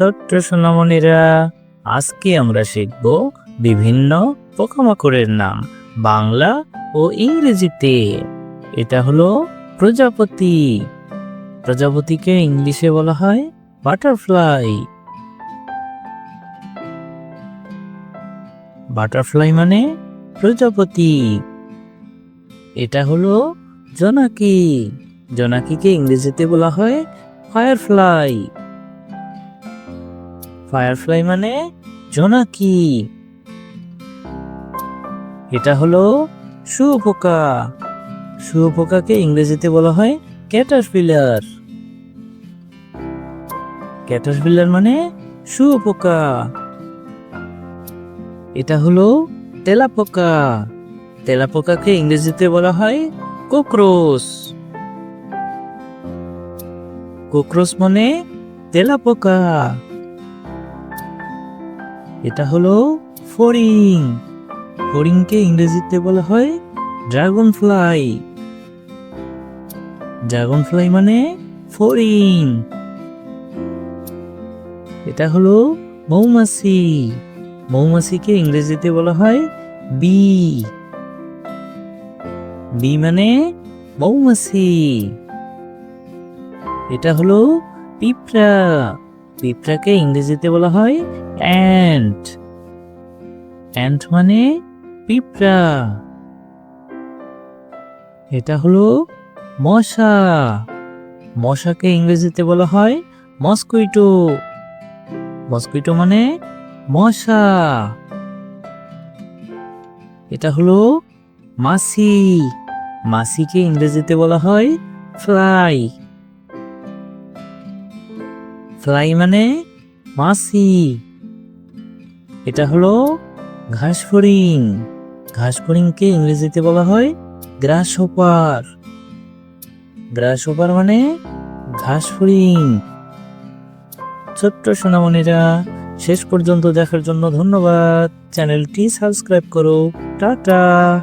ছোট্ট সোনামণিরা, আজকে আমরা শিখব বিভিন্ন পোকামাকড়ের নাম বাংলা ও ইংরেজিতে। এটা হলো প্রজাপতি। প্রজাপতিকে ইংলিশে বলা হয় বাটারফ্লাই। বাটারফ্লাই মানে প্রজাপতি। এটা হলো জোনাকি। জোনাকিকে ইংরেজিতে বলা হয় ফায়ারফ্লাই। ফায়ারফ্লাই মানে জোনাকি। এটা হলো শুয়োপোকা। শুয়োপোকাকে ইংরেজিতে বলা হয় ক্যাটারপিলার। ক্যাটারপিলার মানে শুয়োপোকা। এটা হলো তেলাপোকা। তেলাপোকাকে ইংরেজিতে বলা হয় কোক্রোস কোক্রোস মানে তেলাপোকা। এটা হলো ফরিং ফরিংকে ইংরেজিতে বলা হয় ড্রাগন ফ্লাই ড্রাগন ফ্লাই মানে ফরিং এটা হলো মৌমাছি। মৌমাছিকে ইংরেজিতে বলা হয় বি। বি মানে মৌমাছি। এটা হলো পিঁপড়া। পিঁপড়াকে ইংরেজিতে বলা হয় অ্যান্ট অ্যান্ট মানে পিঁপড়া। এটা হলো মশা। মশাকে ইংরেজিতে বলা হয় মস্কুইটো মস্কুইটো মানে মশা। এটা হলো মাছি। মাছিকে ইংরেজিতে বলা হয় ফ্লাই ফ্লাই মানে মাছি। এটা হলো ঘাস ফড়িং ঘাস ফড়িংকে ইংরেজিতে বলা হয় গ্রাস হোপার গ্রাস হোপার মানে ঘাস ফড়িং ছোট্ট সোনামণিরা শেষ পর্যন্ত দেখার জন্য ধন্যবাদ। চ্যানেলটি সাবস্ক্রাইব করো। টাটা!